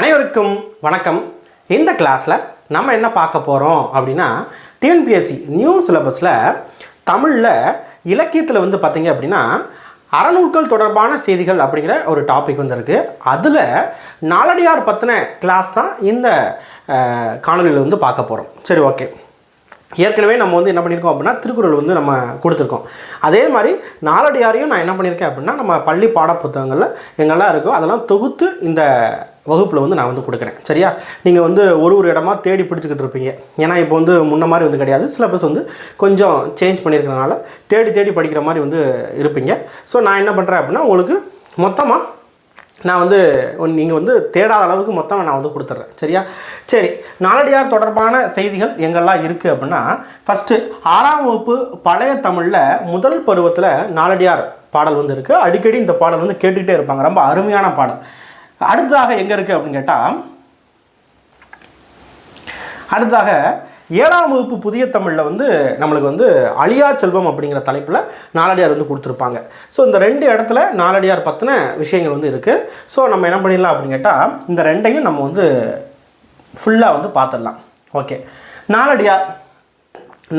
அனைவருக்கும் வணக்கம். இந்த கிளாஸில் நம்ம என்ன பார்க்க போகிறோம் அப்படின்னா டிஎன்பிஎஸ்சி நியூ சிலபஸில் தமிழில் இலக்கியத்தில் வந்து பார்த்திங்க அப்படின்னா அறநூல்கள் தொடர்பான செய்திகள் அப்படிங்கிற ஒரு டாபிக் வந்திருக்கு அதில் நாலடியார் பற்றின கிளாஸ் தான் இந்த காணொலியில் வந்து பார்க்க போகிறோம் சரி ஓகே ஏற்கனவே நம்ம வந்து என்ன பண்ணியிருக்கோம் அப்படின்னா திருக்குறள் வந்து நம்ம கொடுத்துருக்கோம். அதே மாதிரி நாலடியாரையும் நான் என்ன பண்ணியிருக்கேன் அப்படின்னா நம்ம பள்ளி பாட புத்தகங்களில் எங்கெல்லாம் இருக்கோ அதெல்லாம் தொகுத்து இந்த வகுப்பில் வந்து நான் வந்து கொடுக்குறேன். சரியா? நீங்கள் வந்து ஒரு ஒரு இடமா தேடி பிடிச்சிக்கிட்டு இருப்பீங்க. ஏன்னா இப்போ வந்து முன்ன மாதிரி வந்து கிடையாது. சிலபஸ் வந்து கொஞ்சம் சேஞ்ச் பண்ணியிருக்கறனால தேடி தேடி படிக்கிற மாதிரி வந்து இருப்பீங்க. ஸோ நான் என்ன பண்ணுறேன் அப்படின்னா உங்களுக்கு மொத்தமாக நான் வந்து நீங்கள் வந்து தேடாத அளவுக்கு மொத்தம் நான் வந்து கொடுத்துட்றேன். சரியா? சரி. நாலடியார் தொடர்பான செய்திகள் எங்கெல்லாம் இருக்குது அப்படின்னா ஃபஸ்ட்டு ஆறாம் வகுப்பு பழைய தமிழில் முதல் பருவத்தில் நாலடியார் பாடல் வந்து இருக்குது அடிக்கடி இந்த பாடல் வந்து கேட்டுக்கிட்டே இருப்பாங்க. ரொம்ப அருமையான பாடல். அடுத்ததாக எங்கே இருக்குது அப்படின்னு கேட்டால் அடுத்ததாக ஏழாம் வகுப்பு புதிய தமிழில் வந்து நம்மளுக்கு வந்து அழியா செல்வம் அப்படிங்கிற தலைப்பில் நாலடியார் வந்து கொடுத்துருப்பாங்க. ஸோ இந்த ரெண்டு இடத்துல நாலடியார் பற்றின விஷயங்கள் வந்து இருக்குது ஸோ நம்ம என்ன பண்ணிடலாம் அப்படின்னு கேட்டால் இந்த ரெண்டையும் நம்ம வந்து ஃபுல்லாக வந்து பார்த்துடலாம். ஓகே நாலடியார்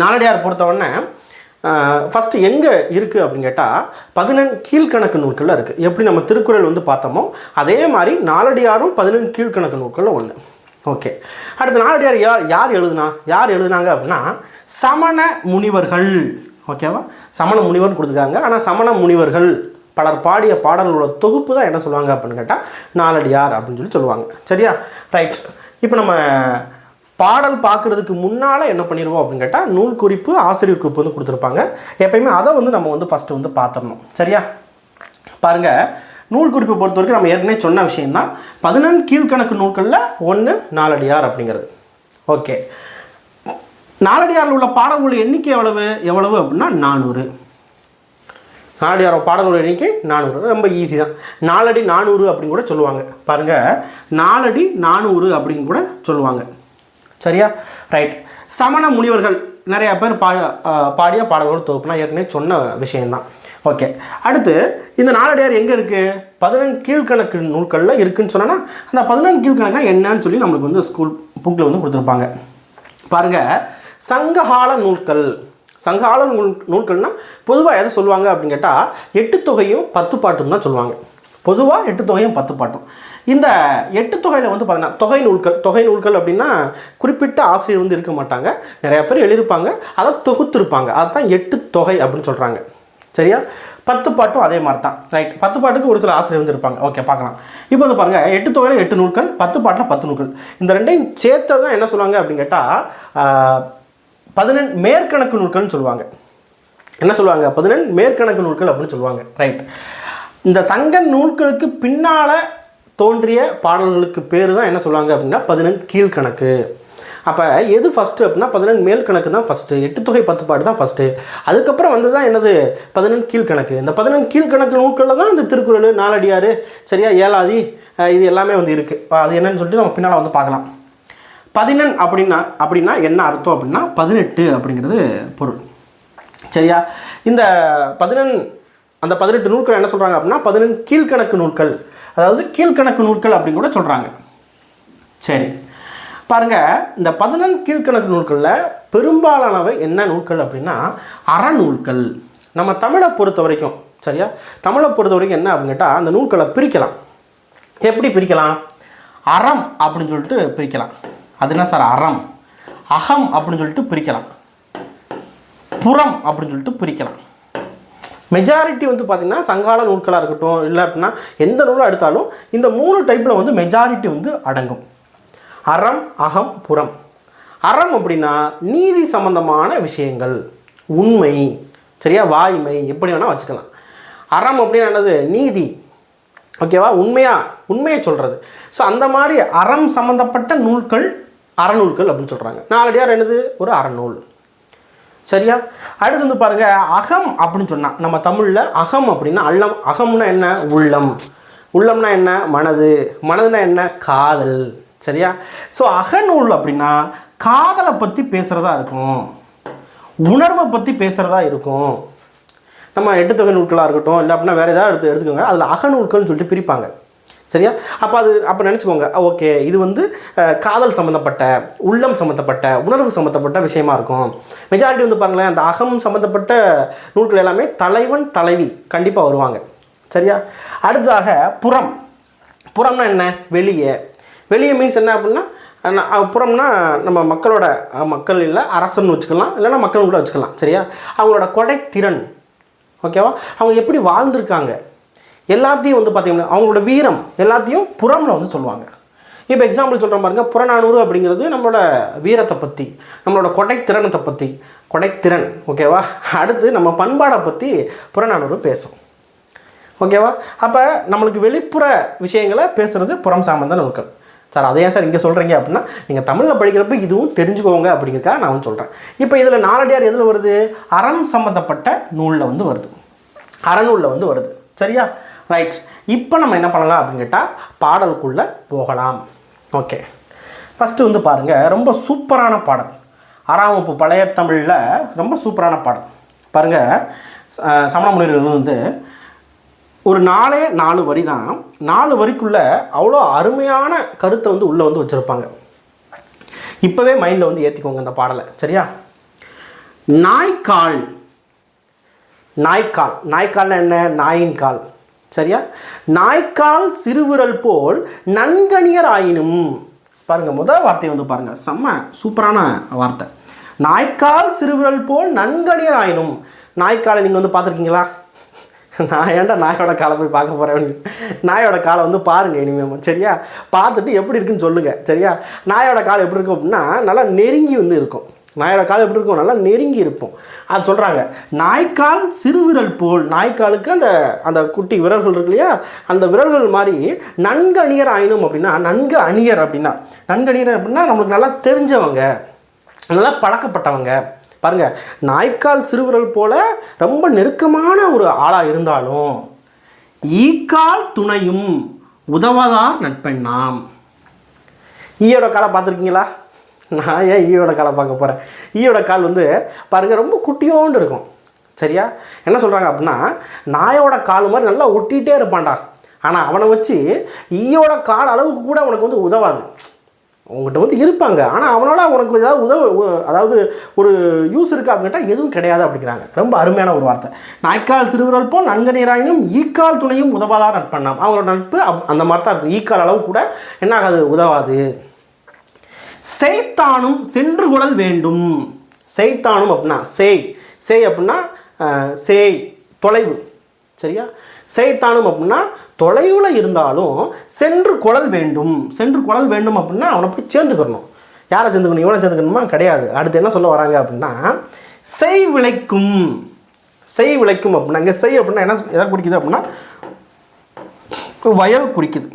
நாலடியார் பொறுத்தவொடனே ஃபஸ்ட்டு எங்கே இருக்குது அப்படின்னு கேட்டால் பதினெண் கீழ்கணக்கு நூல்களில் இருக்குது எப்படி நம்ம திருக்குறள் வந்து பார்த்தோமோ அதே மாதிரி நாலடியாரும் பதினெண் கீழ்கணக்கு நூல்களில் ஒன்று ஓகே. அடுத்து நாலடியார் யார் யார் எழுதுனா யார் எழுதுனாங்க அப்படின்னா சமண முனிவர்கள். ஓகேவா? சமண முனிவர்னு கொடுத்துருக்காங்க. ஆனால் சமண முனிவர்கள் பலர் பாடிய பாடல்களோட தொகுப்பு தான் என்ன சொல்லுவாங்க அப்படின்னு கேட்டால் நாலடியார் அப்படின்னு சொல்லி சொல்லுவாங்க. சரியா? ரைட் இப்போ நம்ம பாடல் பார்க்குறதுக்கு முன்னால் என்ன பண்ணிடுவோம் அப்படின்னு கேட்டால் நூல் குறிப்பு ஆசிரியர் குறிப்பு வந்து கொடுத்துருப்பாங்க. எப்பயுமே அதை வந்து நம்ம வந்து ஃபஸ்ட்டு வந்து பார்த்துடணும். சரியா? பாருங்கள் நூல் குறிப்பை பொறுத்த வரைக்கும் நம்ம ஏற்கனவே சொன்ன விஷயந்தான் பதினெண் கீழ்கணக்கு நூல்களில் ஒன்று நாலடியார் அப்படிங்கிறது. ஓகே. நாலடியாரில் உள்ள பாடல்கள் எண்ணிக்கை எவ்வளவு? எவ்வளவு அப்படின்னா நானூறு. நாலடியார் பாடல்கள் எண்ணிக்கை நானூறு. ரொம்ப ஈஸி தான். நாலடி நானூறு அப்படின்னு கூட சொல்லுவாங்க. பாருங்கள் நாலடி நானூறு அப்படின்னு கூட சொல்லுவாங்க. சரியா? ரைட் சமண முனிவர்கள் நிறையா பேர் பா பாடிய பாடல்கள் தொகுப்புனா ஏற்கனவே சொன்ன விஷயம்தான். ஓகே அடுத்து இந்த நாளடியார் எங்கே இருக்குது பதினெண் கீழ்கணக்கு நூல்களில் இருக்குன்னு சொன்னோன்னா அந்த பதினெண் கீழ்கணக்குனா என்னன்னு சொல்லி நம்மளுக்கு வந்து ஸ்கூல் புக்கில் வந்து கொடுத்துருப்பாங்க. பாருங்கள் சங்ககால நூல்கள். சங்ககால நூல் நூல்கள்னால் பொதுவாக எதை சொல்லுவாங்க அப்படின்னு கேட்டால் எட்டு தொகையும் பத்து பாட்டும் தான் சொல்லுவாங்க. பொதுவாக எட்டு தொகையும் பத்து பாட்டும். இந்த எட்டு தொகையில் வந்து பார்த்தீங்கன்னா தொகை நூல்கள் தொகை நூல்கள் அப்படின்னா குறிப்பிட்ட ஆசிரியர் வந்து இருக்க மாட்டாங்க. நிறையா பேர் எழுதியிருப்பாங்க அதை தொகுத்திருப்பாங்க. அதுதான் எட்டு தொகை அப்படின்னு சொல்கிறாங்க சரியா? பத்து பாட்டும் அதே மாதிரி தான் ரைட் பத்து பாட்டுக்கு ஒரு சில ஆசிரியர் வந்து இருப்பாங்க. ஓகே பார்க்கலாம். இப்போ வந்து பாருங்கள் எட்டு தொகையில் எட்டு நூல்கள் பத்து பாட்டில் பத்து நூல்கள். இந்த ரெண்டையும் சேர்த்து தான் என்ன சொல்லுவாங்க அப்படின்னு கேட்டால் பதினெண் மேற்கணக்கு நூல்கள்னு சொல்லுவாங்க. என்ன சொல்லுவாங்க? பதினெண் மேற்கணக்கு நூல்கள் அப்படின்னு சொல்லுவாங்க. ரைட் இந்த சங்க நூல்களுக்கு பின்னால் தோன்றிய பாடல்களுக்கு பேர் தான் என்ன சொல்லுவாங்க அப்படின்னா பதினெண் கீழ்கணக்கு. அப்போ எது ஃபஸ்ட்டு அப்படின்னா பதினெண் மேல் கணக்கு தான் ஃபஸ்ட்டு எட்டு தொகை பத்து பாட்டு தான் ஃபஸ்ட்டு அதுக்கப்புறம் வந்து தான் என்னது? பதினெண் கீழ்கணக்கு. இந்த பதினெண் கீழ்கணக்கு நூல்களில் தான் இந்த திருக்குறள் நாலடியார் சரியா ஏழாதி இது எல்லாமே வந்து இருக்குது அது என்னன்னு சொல்லிட்டு நம்ம பின்னால் வந்து பார்க்கலாம். பதினெண் அப்படின்னா அப்படின்னா என்ன அர்த்தம் அப்படின்னா பதினெட்டு அப்படிங்கிறது பொருள். சரியா? இந்த பதினெண் அந்த பதினெட்டு நூல்கள் என்ன சொல்கிறாங்க அப்படின்னா பதினெண் கீழ்கணக்கு நூல்கள். அதாவது கீழ்கணக்கு நூல்கள் அப்படின்னு கூட சொல்கிறாங்க சரி. பாருங்க இந்த பதினெண் கீழ்கணக்கு நூல்களில் பெரும்பாலானவை என்ன நூல்கள் அப்படின்னா அறநூல்கள். நம்ம தமிழை பொறுத்த வரைக்கும் சரியா? தமிழை பொறுத்த வரைக்கும் என்ன அப்படின்னு கேட்டால் அந்த நூல்களை பிரிக்கலாம். எப்படி பிரிக்கலாம்? அறம் அப்படின்னு சொல்லிட்டு பிரிக்கலாம். அது என்ன சார்? அறம். அகம் அப்படின்னு சொல்லிட்டு பிரிக்கலாம். புறம் அப்படின்னு சொல்லிட்டு பிரிக்கலாம். மெஜாரிட்டி வந்து பார்த்திங்கன்னா சங்கால நூல்களாக இருக்கட்டும் இல்லை அப்படின்னா எந்த நூலும் எடுத்தாலும் இந்த மூணு டைப்பில் வந்து மெஜாரிட்டி வந்து அடங்கும். அறம் அகம் புறம். அறம் அப்படின்னா நீதி சம்பந்தமான விஷயங்கள். உண்மை. சரியா? வாய்மை. எப்படி வேணால் வச்சுக்கலாம். அறம் அப்படின்னா என்னது? நீதி. ஓகேவா உண்மையாக உண்மையை? சொல்கிறது ஸோ அந்த மாதிரி அறம் சம்மந்தப்பட்ட நூல்கள் அறநூல்கள் அப்படின்னு சொல்கிறாங்க நாலடியார் என்னது? ஒரு அறநூல். சரியா? அடுத்து வந்து பாருங்க அகம் அப்படின்னு சொன்னால் நம்ம தமிழில் அகம் அப்படின்னா அல்லம் அகம்னா என்ன? உள்ளம். உள்ளம்னா என்ன? மனது. மனதுனா என்ன? காதல். சரியா? ஸோ அகநூல் அப்படின்னா காதலை பற்றி பேசுகிறதா இருக்கும். உணர்வை பற்றி பேசுகிறதா இருக்கும். நம்ம எட்டு தொகை நூல்களாக இருக்கட்டும் இல்லை அப்படின்னா வேறு ஏதாவது எடுத்து எடுத்துக்கோங்க. அதில் அகநூல்கள்னு சொல்லிட்டு பிரிப்பாங்க. சரியா? அப்போ அது அப்போ நினச்சிக்கோங்க. ஓகே. இது வந்து காதல் சம்மந்தப்பட்ட உள்ளம் சம்மந்தப்பட்ட உணர்வு சம்மந்தப்பட்ட விஷயமா இருக்கும். மெஜாரிட்டி வந்து பாருங்களேன் அந்த அகம் சம்மந்தப்பட்ட நூல்கள் எல்லாமே தலைவன் தலைவி கண்டிப்பாக வருவாங்க. சரியா? அடுத்ததாக புறம். புறம்னா என்ன? வெளியே. வெளியே மீன்ஸ் என்ன அப்படின்னா புறம்னா நம்ம மக்களோட மக்கள் இல்லை அரசன் வச்சுக்கலாம். இல்லைன்னா மக்கள் கூட வச்சுக்கலாம். சரியா? அவங்களோட கொடைத்திறன். ஓகேவா? அவங்க எப்படி வாழ்ந்திருக்காங்க? எல்லாத்தையும் வந்து பார்த்தீங்கன்னா அவங்களோட வீரம் எல்லாத்தையும் புறம்ல வந்து சொல்லுவாங்க. இப்போ எக்ஸாம்பிள் சொல்கிற பாருங்க புறநானூறு அப்படிங்கிறது நம்மளோட வீரத்தை பற்றி நம்மளோட கொடைத்திறனத்தை பற்றி கொடைத்திறன் ஓகேவா அடுத்து நம்ம பண்பாடை பற்றி புறநானூறு பேசும். ஓகேவா அப்போ நம்மளுக்கு வெளிப்புற விஷயங்களை பேசுகிறது புறம் சார்ந்த நூல்கள். சார் அதே ஏன் சார் இங்கே சொல்கிறீங்க அப்படின்னா நீங்கள் தமிழில் படிக்கிறப்ப இதுவும் தெரிஞ்சுக்கோங்க அப்படிங்கிறக்கா நான் வந்து சொல்கிறேன் இப்போ இதில் நாலடியார் எதில் வருது? அறம் சம்மந்தப்பட்ட நூலில் வந்து வருது. அறநூலில் வந்து வருது. சரியா? ரைட் இப்போ நம்ம என்ன பண்ணலாம் அப்படின்னு கேட்டால் பாடலுக்குள்ளே போகலாம். ஓகே ஃபஸ்ட்டு வந்து பாருங்கள் ரொம்ப சூப்பரான பாடல். ஆறாம் வகுப்பு பழைய தமிழில் ரொம்ப சூப்பரான பாடல். பாருங்கள் சமண முனிவர்கள் வந்து ஒரு நாலே நாலு வரி தான். நாலு வரிக்குள்ளே அவ்வளோ அருமையான கருத்தை வந்து உள்ளே வந்து வச்சுருப்பாங்க. இப்போவே மைண்டில் வந்து ஏற்றிக்கோங்க அந்த பாடலை. சரியா? நாய்க்கால். நாய்க்கால். நாய்க்கால்னா என்ன? நாயின் கால். சரியா? நாய்க்கால் சிறுவிரல் போல் நன்கணியர் ஆயினும் பாருங்கள் முதல் வார்த்தையை வந்து பாருங்கள் செம்ம சூப்பரான வார்த்தை. நாய்க்கால் சிறுவிரல் போல் நன்கணியர் ஆயினும் நாய்க்காலை நீங்கள் வந்து பார்த்துருக்கீங்களா? நான் ஏன்டா நாயோட காலை போய் பார்க்க போகிறேன் நாயோட காலை வந்து பாருங்கள் இனிமேல் சரியா? பார்த்துட்டு எப்படி இருக்குன்னு சொல்லுங்கள் சரியா? நாயோட காலை எப்படி இருக்கும் அப்படின்னா நல்லா நெருங்கி வந்து இருக்கும். நாயோட கால் எப்படி இருக்கும்? நல்லா நெருங்கி இருப்போம் அது சொல்கிறாங்க நாய்க்கால் சிறுவிரல் போல். நாய்க்காலுக்கு அந்த அந்த குட்டி விரல்கள் இருக்கு இல்லையா? அந்த விரல்கள் மாதிரி நன்கு அணியர் ஆயினும் அப்படின்னா நன்கு அணியர் அப்படின்னா நன்கு அணியர் அப்படின்னா நம்மளுக்கு நல்லா தெரிஞ்சவங்க நல்லா பழக்கப்பட்டவங்க. பாருங்க நாய்க்கால் சிறுவிரல் போல ரொம்ப நெருக்கமான ஒரு ஆளாக இருந்தாலும் ஈக்கால் துணையும் உதவாதார் நட்பெண்ணாம். ஈயோட காலை பார்த்துருக்கீங்களா? நான் ஏன் ஈயோட காலை பார்க்க போகிறேன் ஈயோட கால் வந்து பாருங்கள் ரொம்ப குட்டியோண்டு இருக்கும். சரியா? என்ன சொல்கிறாங்க அப்படின்னா நாயோட கால் மாதிரி நல்லா ஒட்டிகிட்டே இருப்பான்டா. ஆனால் அவனை வச்சு ஈயோட கால் அளவுக்கு கூட அவனுக்கு வந்து உதவாது. உங்கள்கிட்ட வந்து இருப்பாங்க. ஆனால் அவனால் உனக்கு ஏதாவது உதவ அதாவது ஒரு யூஸ் இருக்கா அப்படின்ட்டா எதுவும் கிடையாது அப்படிங்கிறாங்க. ரொம்ப அருமையான ஒரு வார்த்தை. நாய்க்கால் சிறுவர்கள் போல் நன்கனீராயினும் ஈக்கால் துணையும் உதவாதான் நட்பண்ணாம். அவங்களோட நட்பு அப்- அந்த மாதிரி தான் இருக்கும். ஈக்கால் அளவு கூட என்ன ஆகாது? உதவாது. செய்தானும் சென்று குடல் வேண்டும். செய்தானும் அப்படின்னா செய். செய் அப்படின்னா அஹ், செய் தொலைவு. சரியா? செய்தானும் அப்படின்னா தொலைவில் இருந்தாலும் சென்று குழல் வேண்டும். சென்று குழல் வேண்டும் அப்படின்னா அவனை போய் சேர்ந்துக்கணும். யாரை சேர்ந்துக்கணும்? இவனை சேர்ந்துக்கணுமா? கிடையாது. அடுத்து என்ன சொல்ல வராங்க அப்படின்னா செய் விளைக்கும். செய் விளைக்கும் அப்படின்னா இங்கே செய் அப்படின்னா என்ன எதை குறிக்குது அப்படின்னா வயல் குறிக்குது.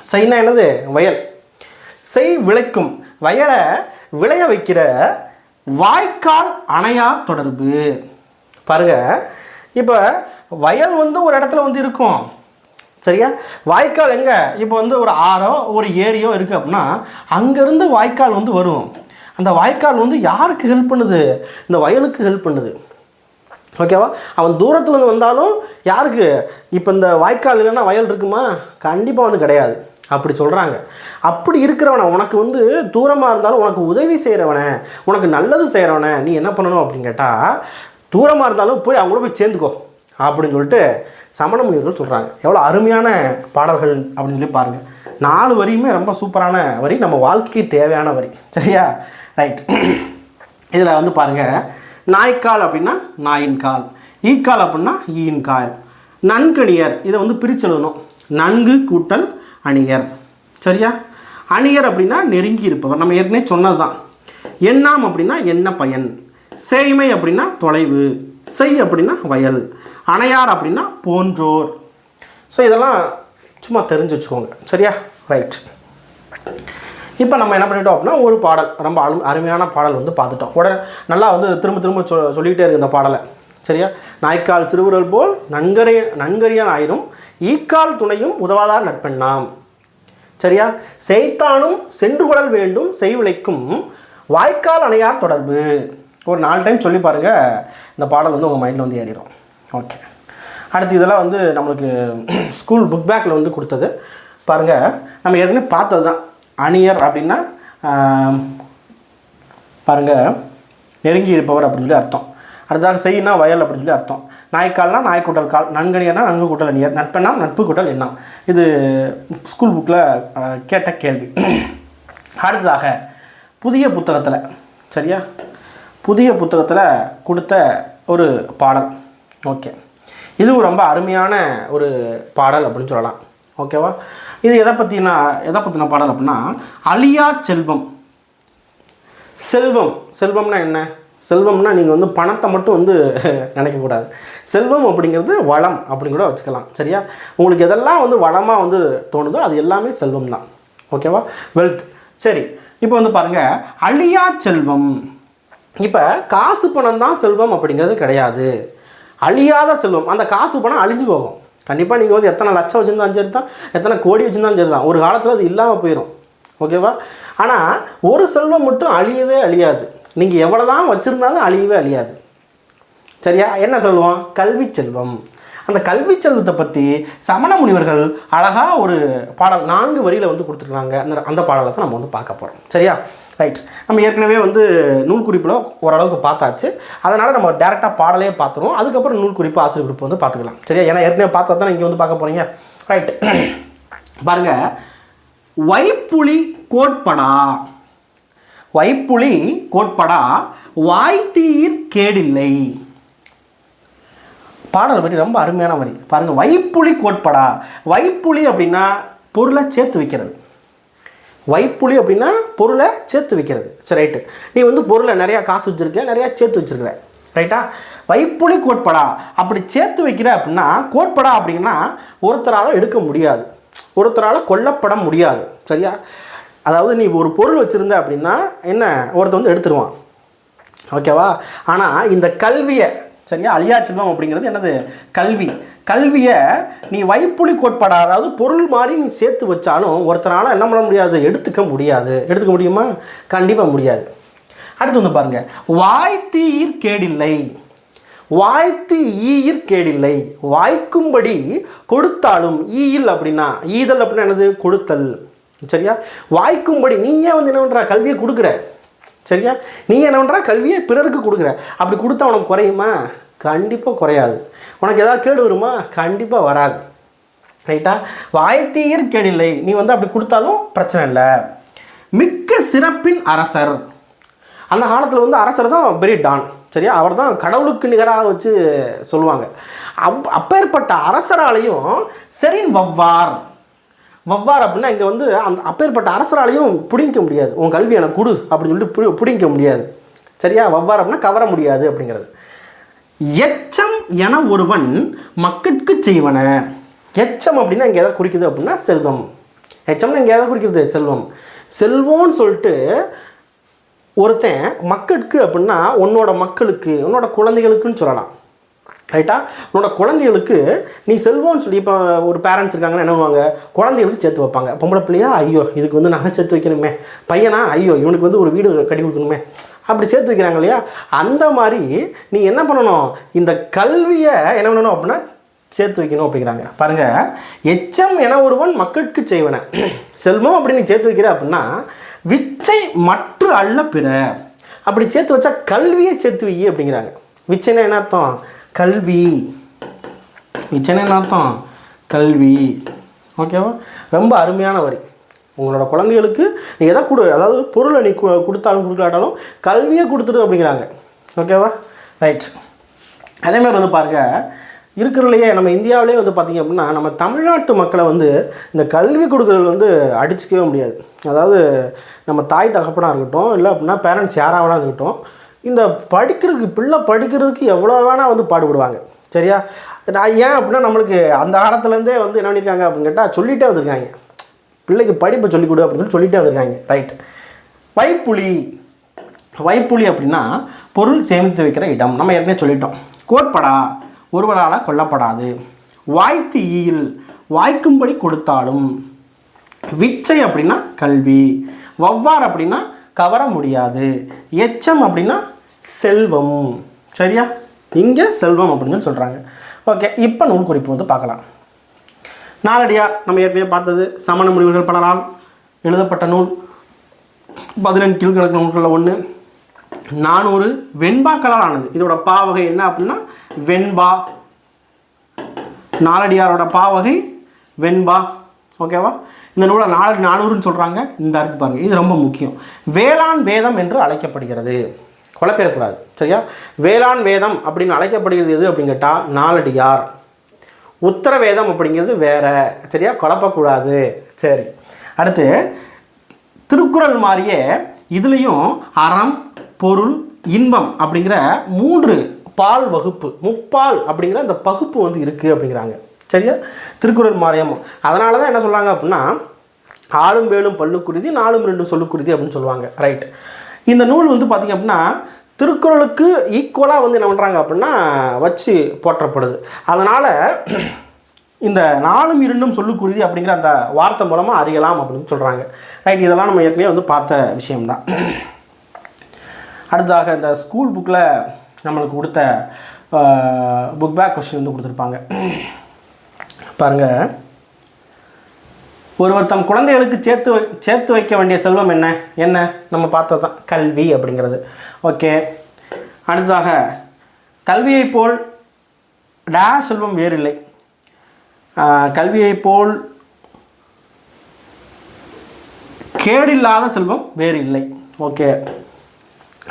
செய்னா என்னது? வயல். செய் விளைக்கும். வயலை விளைய வைக்கிற வாய்க்கால் அணையார் தொடர்பு. பாருங்க. இப்போ வயல் வந்து ஒரு இடத்துல வந்து இருக்கும். சரியா? வாய்க்கால் எங்கே? இப்போ வந்து ஒரு ஆறோ ஒரு ஏரியோ இருக்குது அப்படின்னா அங்கேருந்து வாய்க்கால் வந்து வரும். அந்த வாய்க்கால் வந்து யாருக்கு ஹெல்ப் பண்ணுது? இந்த வயலுக்கு ஹெல்ப் பண்ணுது. ஓகேவா அவன் தூரத்துலேருந்து வந்தாலும் யாருக்கு? இப்போ இந்த வாய்க்கால் இல்லைன்னா வயல் இருக்குமா? கண்டிப்பாக வந்து கிடையாது. அப்படி சொல்கிறாங்க அப்படி இருக்கிறவனை உனக்கு வந்து தூரமாக இருந்தாலும் உனக்கு உதவி செய்கிறவனை உனக்கு நல்லது செய்கிறவனை நீ என்ன பண்ணணும் அப்படின்னு கேட்டால் தூரமாக இருந்தாலும் போய் அவங்கள போய் சேர்ந்துக்கோ அப்படின்னு சொல்லிட்டு சமண முனிவர்கள் சொல்கிறாங்க எவ்வளோ அருமையான பாடல்கள் அப்படின்னு சொல்லி பாருங்கள் நாலு வரியுமே ரொம்ப சூப்பரான வரி. நம்ம வாழ்க்கைக்கு தேவையான வரி. சரியா? ரைட் இதில் வந்து பாருங்கள் நாய்க்கால் அப்படின்னா நாயின் கால். ஈக்கால் அப்படின்னா ஈயின் கால். நன்கணியர். இதை வந்து பிரிச்செழுதணும். நன்கு கூட்டல் அணியர். சரியா? அணியர் அப்படின்னா நெருங்கி இருப்பவர். நம்ம ஏற்கனவே சொன்னது தான் எண்ணாம் அப்படின்னா என்ன பயன்? சேய்மை அப்படின்னா தொலைவு. செய் அப்படின்னா வயல். அணையார் அப்படின்னா போன்றோர். ஸோ இதெல்லாம் சும்மா தெரிஞ்சு வச்சுக்கோங்க. சரியா? ரைட் இப்போ நம்ம என்ன பண்ணிட்டோம் அப்படின்னா ஒரு பாடல். ரொம்ப அரு அருமையான பாடல் வந்து பார்த்துட்டோம். உடனே நல்லா வந்து திரும்ப திரும்ப சொ சொல்லிக்கிட்டே இருக்கு இந்த பாடலை. சரியா? நாய்க்கால் சிறுவர்கள் போல் நன்கரிய நன்கரியான் ஆயிரும் ஈக்கால் துணையும் உதவாதார் நட்பெண்ணாம். சரியா? செய்தானும் சென்று கொடல் வேண்டும் செய்விளைக்கும் வாய்க்கால் அணையார் தொடர்பு. ஒரு நாலு டைம் சொல்லி பாருங்கள் இந்த பாடல் வந்து உங்கள் மைண்டில் வந்து ஏறிடும் ஓகே அடுத்து இதெல்லாம் வந்து நம்மளுக்கு ஸ்கூல் புக் பேக்கில் வந்து கொடுத்தது. பாருங்கள் நம்ம ஏற்கனவே பார்த்தது தான் அணியர் அப்படின்னா பாருங்கள் நெருங்கி இருப்பவர் அப்படின்னு சொல்லி அர்த்தம். அடுத்ததாக செய்யினா வயல் அப்படின்னு சொல்லி அர்த்தம். நாய்க்கால்னா நாய்க்கூட்டல் கால் நன்கணியர்னா நன்கு கூட்டல் அணியர் நட்பெண்ணா நட்பு கூட்டல் எண்ணம் இது ஸ்கூல் புக்கில் கேட்ட கேள்வி. அடுத்ததாக புதிய புத்தகத்தில் சரியா? புதிய புத்தகத்தில் கொடுத்த ஒரு பாடல். ஓகே. இதுவும் ரொம்ப அருமையான ஒரு பாடல் அப்படின்னு சொல்லலாம். ஓகேவா? இது எதை பற்றினா எதை பற்றின பாடல் அப்படின்னா அழியா செல்வம். செல்வம். செல்வம்னா என்ன? செல்வம்னா நீங்கள் வந்து பணத்தை மட்டும் வந்து நினைக்கக்கூடாது செல்வம் அப்படிங்கிறது வளம் அப்படின்னு கூட வச்சுக்கலாம் சரியா? உங்களுக்கு எதெல்லாம் வந்து வளமாக வந்து தோணுதோ அது எல்லாமே செல்வம் தான். ஓகேவா வெல்த் சரி இப்போ வந்து பாருங்கள் அழியா செல்வம். இப்போ காசு பணம் தான் செல்வம் அப்படிங்கிறது கிடையாது. அழியாத செல்வம். அந்த காசு பணம் அழிஞ்சு போகும். கண்டிப்பாக நீங்கள் வந்து எத்தனை லட்சம் வச்சுருந்தாலும் சரி தான் எத்தனை கோடி வச்சுருந்தாலும் சரி தான். ஒரு காலத்தில் அது இல்லாமல் போயிடும் ஓகேவா ஆனால் ஒரு செல்வம் மட்டும் அழியவே அழியாது. நீங்கள் எவ்வளோ தான் வச்சுருந்தாலும் அழியவே அழியாது. சரியா? என்ன சொல்லுவோம்? கல்வி செல்வம். அந்த கல்வி செல்வத்தை பற்றி சமண முனிவர்கள் அழகாக ஒரு பாடல் நான்கு வரியில் வந்து கொடுத்துருக்காங்க. அந்த அந்த பாடலை தான் நம்ம வந்து பார்க்க போகிறோம் சரியா? ரைட் நம்ம ஏற்கனவே வந்து நூல் குறிப்பில் ஓரளவுக்கு பார்த்தாச்சு. அதனால் நம்ம டேரெக்டாக பாடலே பார்த்துருவோம். அதுக்கப்புறம் நூல் குறிப்பு ஆசிரியர் குறிப்பு வந்து பார்த்துக்கலாம். சரியா? ஏன்னா ஏற்கனவே பார்த்தா தான் இங்கே வந்து பார்க்க போகிறீங்க ரைட் பாருங்கள் வைப்புலி கோட்படா வைப்புலி கோட்படா வாய்த்தீர் கேடில்லை. பாடல் வரி ரொம்ப அருமையான வரி. பாருங்கள் வைப்புலி கோட்படா. வைப்புலி அப்படின்னா பொருளை சேர்த்து வைக்கிறது. வைப்புலி அப்படின்னா பொருளை சேர்த்து வைக்கிறது. சரி ரைட்டு நீ வந்து பொருளை நிறையா காசு வச்சுருக்க நிறையா சேர்த்து வச்சுருக்கிற. ரைட்டா வைப்புலி கோட்படா. அப்படி சேர்த்து வைக்கிற அப்படின்னா கோட்படா அப்படின்னா ஒருத்தரால் எடுக்க முடியாது. ஒருத்தரால் கொல்லப்பட முடியாது. சரியா? அதாவது நீ ஒரு பொருள் வச்சுருந்த அப்படின்னா என்ன? ஒருத்தன் வந்து எடுத்துருவான். ஓகேவா? ஆனால் இந்த கல்வியை சரியா? அழியா செல்வம் அப்படிங்கிறது என்னது? கல்வி. கல்வியை நீ வைப்புலி கோட்பாடாக அதாவது பொருள் மாதிரி நீ சேர்த்து வச்சாலும் ஒருத்தனால என்ன பண்ண முடியாது? எடுத்துக்க முடியாது. எடுத்துக்க முடியுமா? கண்டிப்பாக முடியாது. அடுத்து வந்து பாருங்க. வாய்த்தீர் கேடில்லை. வாய்த்து ஈயிர் கேடில்லை. வாய்க்கும்படி கொடுத்தாலும் ஈயில் அப்படின்னா ஈதல் அப்படின்னா என்னது? கொடுத்தல். சரியா? வாய்க்கும்படி நீயே வந்து என்ன பண்ணுற கல்வியை கொடுக்குற. சரியா? நீ என்ன பண்ணுற கல்வியை பிறருக்கு கொடுக்குற. அப்படி கொடுத்தா உனக்கு குறையுமா? கண்டிப்பாக குறையாது. உனக்கு ஏதாவது கேடு வருமா? கண்டிப்பாக வராது. ரைட்டா வாய்த்தீர் கேடில்லை. நீ வந்து அப்படி கொடுத்தாலும் பிரச்சனை இல்லை. மிக்க சிறப்பின் அரசர். அந்த காலத்தில் வந்து அரசர் தான் பெரிய டான். சரியா? அவர் தான் கடவுளுக்கு நிகராக வச்சு சொல்லுவாங்க. அப் அப்பேற்பட்ட அரசராலையும் செரின் வவ்வார். வவ்வார் அப்படின்னா இங்கே வந்து அந்த அப்பேற்பட்ட அரசராலையும் பிடிக்க முடியாது. உன் கல்வி எனக்கு கொடு அப்படின்னு சொல்லிட்டு பிடி பிடிக்க முடியாது. சரியா? வவ்வார் அப்படின்னா கவர முடியாது அப்படிங்கிறது. எச்சம் என ஒருவன் மக்கட்கு செய்வன. எச்சம் அப்படின்னா இங்கே எதை குறிக்குது அப்படின்னா செல்வம். எச்சம்னா இங்கே எதை குறிக்கிறது செல்வம். செல்வம்னு சொல்லிட்டு ஒருத்தன் மக்களுக்கு அப்படின்னா உன்னோட மக்களுக்கு உன்னோட குழந்தைகளுக்குன்னு சொல்லலாம். ரைட்டா உன்னோட குழந்தைகளுக்கு நீ செல்வோன்னு சொல்லி இப்போ ஒரு பேரண்ட்ஸ் இருக்காங்கன்னா என்ன பண்ணுவாங்க? குழந்தைகளுக்கு சேர்த்து வைப்பாங்க. பொம்பளை பிள்ளையா ஐயோ இதுக்கு வந்து நகை சேர்த்து வைக்கணுமே. பையனா ஐயோ இவனுக்கு வந்து ஒரு வீடு கட்டி கொடுக்கணுமே. அப்படி சேர்த்து வைக்கிறாங்க இல்லையா? அந்த மாதிரி நீ என்ன பண்ணணும்? இந்த கல்வியை என்ன பண்ணணும் அப்படின்னா சேர்த்து வைக்கணும் அப்படிங்கிறாங்க. பாருங்கள் எச்சம் என ஒருவன் மக்களுக்கு செய்வன. செல்வம் அப்படின்னு நீ சேர்த்து வைக்கிற அப்படின்னா விச்சை மற்ற அல்ல பிற. அப்படி சேர்த்து வச்சா கல்வியை சேர்த்து வை அப்படிங்கிறாங்க. விச்சைனா என்ன அர்த்தம்? கல்வி. விச்சைனா அர்த்தம்? கல்வி. ஓகேவா ரொம்ப அருமையான வரி. உங்களோட குழந்தைகளுக்கு நீ எதை கொடு அதாவது பொருளை நீ கொடுத்தாலும் கொடுக்கலாட்டாலும் கல்வியை கொடுத்துரு அப்படிங்கிறாங்க. ஓகேவா ரைட் அதே மாதிரி வந்து பாருங்கள் இருக்கிறதுலையே நம்ம இந்தியாவிலே வந்து பார்த்திங்க அப்படின்னா நம்ம தமிழ்நாட்டு மக்களை வந்து இந்த கல்வி கொடுக்குறது வந்து அடிச்சுக்கவே முடியாது. அதாவது நம்ம தாய் தகப்பனாக இருக்கட்டும் இல்லை அப்படின்னா பேரண்ட்ஸ் யாராக இருக்கட்டும் இந்த படிக்கிறதுக்கு பிள்ளை படிக்கிறதுக்கு எவ்வளோ வேணால் வந்து பாடுபடுவாங்க. சரியா? நான் ஏன் அப்படின்னா நம்மளுக்கு அந்த காலத்துலேருந்தே வந்து என்ன பண்ணியிருக்காங்க அப்படின்னு கேட்டால் சொல்லிகிட்டே வந்திருக்காங்க. பிள்ளைக்கு படிப்பை சொல்லிக் கொடு அப்படின்னு சொல்லி சொல்லிகிட்டே வந்திருக்காங்க. ரைட் வைப்புலி வைப்புலி அப்படின்னா பொருள் சேமித்து வைக்கிற இடம். நம்ம ஏற்கனவே சொல்லிட்டோம். கோட்படா. ஒருவரால் கொல்லப்படாது. வாய்த்து ஈயில். வாய்க்கும்படி கொடுத்தாலும். விச்சை அப்படின்னா கல்வி. வவ்வார் அப்படின்னா கவர முடியாது. எச்சம் அப்படின்னா செல்வம். சரியா? இங்கே செல்வம் அப்படின்னு சொல்லி சொல்கிறாங்க ஓகே இப்போ நூல் குறிப்பு வந்து பார்க்கலாம். நாலடியார் நம்ம ஏற்கனவே பார்த்தது சமண முனிவர்கள் பலரால் எழுதப்பட்ட நூல். பதினெண்டு கீழ்கணக்கு நூல்களில் ஒன்று நானூறு வெண்பாக்களால் ஆனது. இதோட பாவகை என்ன அப்படின்னா வெண்பா. நாலடியாரோட பாவகை வெண்பா. ஓகேவா இந்த நூலை நாலு நானூறுன்னு சொல்கிறாங்க இந்த இருக்கு பாருங்கள் இது ரொம்ப முக்கியம். வேளாண் வேதம் என்று அழைக்கப்படுகிறது. குழப்பிடக்கூடாது. சரியா? வேளாண் வேதம் அப்படின்னு அழைக்கப்படுகிறது எது அப்படின்னு கேட்டால் நாலடியார் உத்தர வேதம் அப்படிங்கிறது வேற. சரியா? குழப்பக்கூடாது. சரி. அடுத்து திருக்குறள் மாதிரியே இதுலேயும் அறம் பொருள் இன்பம் அப்படிங்கிற மூன்று பால் வகுப்பு முப்பால் அப்படிங்கிற அந்த பகுப்பு வந்து இருக்குது அப்படிங்கிறாங்க. சரியா? திருக்குறள் மாரியம் அதனால தான் என்ன சொல்கிறாங்க அப்படின்னா ஆளும் வேலும் பல்லுக்குருதி நாலும் ரெண்டும் சொல்லுக்குருதி அப்படின்னு சொல்லுவாங்க. ரைட் இந்த நூல் வந்து பார்த்திங்க அப்படின்னா திருக்குறளுக்கு ஈக்குவலாக வந்து என்ன பண்ணுறாங்க அப்படின்னா வச்சு போற்றப்படுது. அதனால் இந்த நாலும் இரண்டும் சொல்லுக்குருதி அப்படிங்கிற அந்த வார்த்தை மூலமாக அறியலாம் அப்படின்னு சொல்கிறாங்க ரைட் இதெல்லாம் நம்ம ஏற்கனவே வந்து பார்த்த விஷயம்தான். அடுத்ததாக இந்த ஸ்கூல் புக்கில் நம்மளுக்கு கொடுத்த புக் பேக் கொஸ்டின் வந்து கொடுத்துருப்பாங்க. பாருங்கள் ஒருவர் தம் குழந்தைகளுக்கு சேர்த்து வை சேர்த்து வைக்க வேண்டிய செல்வம் என்ன? என்ன? நம்ம பார்த்தது தான் கல்வி அப்படிங்கிறது. ஓகே. அடுத்ததாக கல்வியைப் போல் டா செல்வம் வேறில்லை. கல்வியை கல்வியைப் போல் கேடில்லாத செல்வம் வேறு இல்லை ஓகே.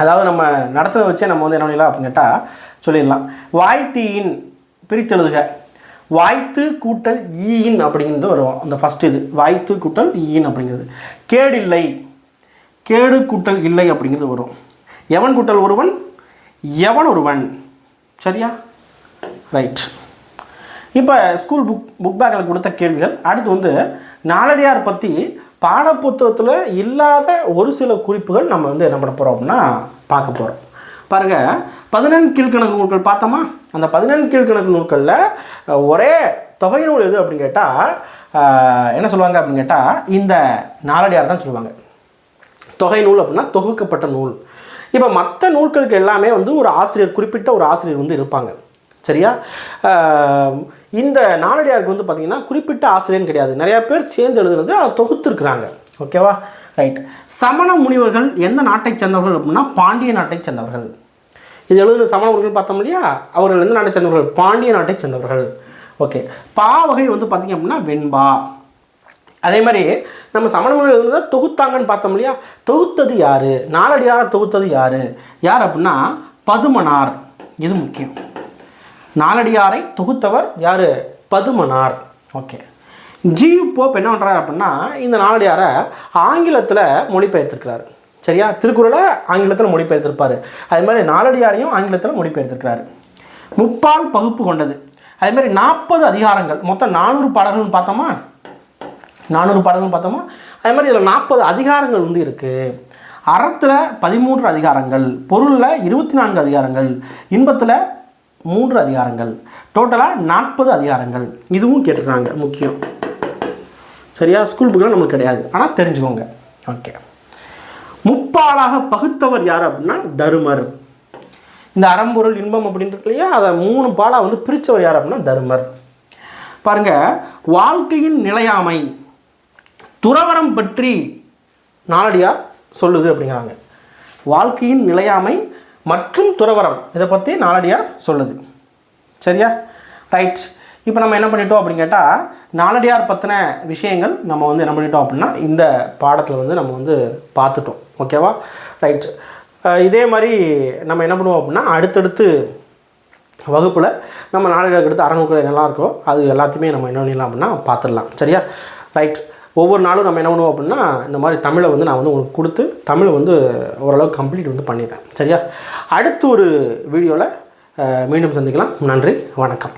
அதாவது நம்ம நடத்ததை வச்சே நம்ம வந்து என்ன பண்ணிடலாம் அப்படின்னு கேட்டால் சொல்லிடலாம். வாய்த்தீயின் பிரித்தெழுதுக. வாய்த்து கூட்டல் ஈயின் அப்படிங்கிறது வரும். அந்த ஃபஸ்ட் இது. வாய்த்து கூட்டல் ஈயின் அப்படிங்கிறது. கேடில்லை. கேடு கூட்டல் இல்லை அப்படிங்கிறது வரும். எவன் கூட்டல் ஒருவன்? எவன் ஒருவன்? சரியா? ரைட் இப்போ ஸ்கூல் புக் புக் பேக்கில் கொடுத்த கேள்விகள். அடுத்து வந்து நாலடியார் பற்றி பாடப்புத்தகத்தில் இல்லாத ஒரு சில குறிப்புகள் நம்ம வந்து என்ன பண்ண போகிறோம் அப்படின்னா பார்க்க போகிறோம் பாருங்கள் பதினெண் கீழ்கணக்கு நூல்கள் பார்த்தோமா? அந்த பதினெண் கீழ்கணக்கு நூல்களில் ஒரே தொகை நூல் எது அப்படின்னு கேட்டால் என்ன சொல்லுவாங்க அப்படின்னு கேட்டால் இந்த நாலடியார் தான் சொல்லுவாங்க. தொகை நூல் அப்படின்னா தொகுக்கப்பட்ட நூல். இப்போ மற்ற நூல்களுக்கு எல்லாமே வந்து ஒரு ஆசிரியர் குறிப்பிட்ட ஒரு ஆசிரியர் வந்து இருப்பாங்க. சரியா? இந்த நாலடியாருக்கு வந்து பார்த்திங்கன்னா குறிப்பிட்ட ஆசிரியர்னு கிடையாது. நிறையா பேர் சேர்ந்து எழுதுனது தொகுத்துருக்குறாங்க. ஓகேவா? ரைட். சமண முனிவர்கள் எந்த நாட்டை சேர்ந்தவர்கள் அப்படின்னா பாண்டிய நாட்டை சேர்ந்தவர்கள். இது எழுபது சமண முனிவர்கள் பார்த்தோம் இல்லையா? அவர்கள் வந்து நாட்டை சேர்ந்தவர்கள் பாண்டிய நாட்டை சேர்ந்தவர்கள். ஓகே பா வகை வந்து பார்த்திங்க அப்படின்னா வெண்பா. அதே மாதிரி நம்ம சமணமொழியில் இருந்து தொகுத்தாங்கன்னு பார்த்தோம் இல்லையா? தொகுத்தது யார்? நாலடியாக தொகுத்தது யார்? யார் அப்படின்னா பதுமனார். இது முக்கியம். நாலடியாரை தொகுத்தவர் யார்? பதுமனார். ஓகே ஜி போப் என்ன பண்ணுறாரு அப்படின்னா இந்த நாலடியாரை ஆங்கிலத்தில் மொழிபெயர்த்திருக்கிறார். சரியா? திருக்குறளை ஆங்கிலத்தில் மொழிபெயர்த்திருப்பார். அதே மாதிரி நாலடியாரையும் ஆங்கிலத்தில் மொழிபெயர்த்திருக்கிறாரு. முப்பால் பகுப்பு கொண்டது. அதே மாதிரி நாற்பது அதிகாரங்கள். மொத்தம் நானூறு பாடல்கள்னு பார்த்தோமா? நானூறு பாடல்கள் பார்த்தோமா? அதே மாதிரி இதில் நாற்பது அதிகாரங்கள் வந்து இருக்குது அறத்தில் பதிமூன்று அதிகாரங்கள் பொருளில் இருபத்தி நான்கு அதிகாரங்கள் இன்பத்தில் மூன்று அதிகாரங்கள் டோட்டலாக நாற்பது அதிகாரங்கள். இதுவும் கேட்டிருக்காங்க முக்கியம். சரியா? ஸ்கூல் புக்கெலாம் நமக்கு கிடையாது. ஆனால் தெரிஞ்சுக்கோங்க. ஓகே. முப்பாலாக பகுத்தவர் யார் அப்படின்னா தருமர். இந்த அறம்பொருள் இன்பம் அப்படின்றது இல்லையா அதை மூணு பாலாக வந்து பிரித்தவர் யார் அப்படின்னா தருமர். பாருங்க வாழ்க்கையின் நிலையாமை துறவரம் பற்றி நாளடியார் சொல்லுது அப்படிங்கிறாங்க. வாழ்க்கையின் நிலையாமை மற்றும் துறவரம் இதை பற்றி நாளடியார் சொல்லுது. சரியா? ரைட் இப்போ நம்ம என்ன பண்ணிட்டோம் அப்படின்னு கேட்டால் நாலடியார் பற்றின விஷயங்கள் நம்ம வந்து என்ன பண்ணிட்டோம் அப்படின்னா இந்த பாடத்தில் வந்து நம்ம வந்து பார்த்துட்டோம். ஓகேவா ரைட் இதே மாதிரி நம்ம என்ன பண்ணுவோம் அப்படின்னா அடுத்தடுத்து வகுப்பில் நம்ம நாளடியாருக்கு எடுத்து அறநூக்கள் என்னெல்லாம் இருக்கோ அது எல்லாத்தையுமே நம்ம என்ன பண்ணிடலாம் அப்படின்னா பார்த்துடலாம். சரியா? ரைட் ஒவ்வொரு நாளும் நம்ம என்ன பண்ணுவோம் அப்படின்னா இந்த மாதிரி தமிழை வந்து நான் வந்து உங்களுக்கு கொடுத்து தமிழை வந்து ஓரளவுக்கு கம்ப்ளீட் வந்து பண்ணிடுறேன். சரியா? அடுத்து ஒரு வீடியோவில் மீண்டும் சந்திக்கலாம். நன்றி. வணக்கம்.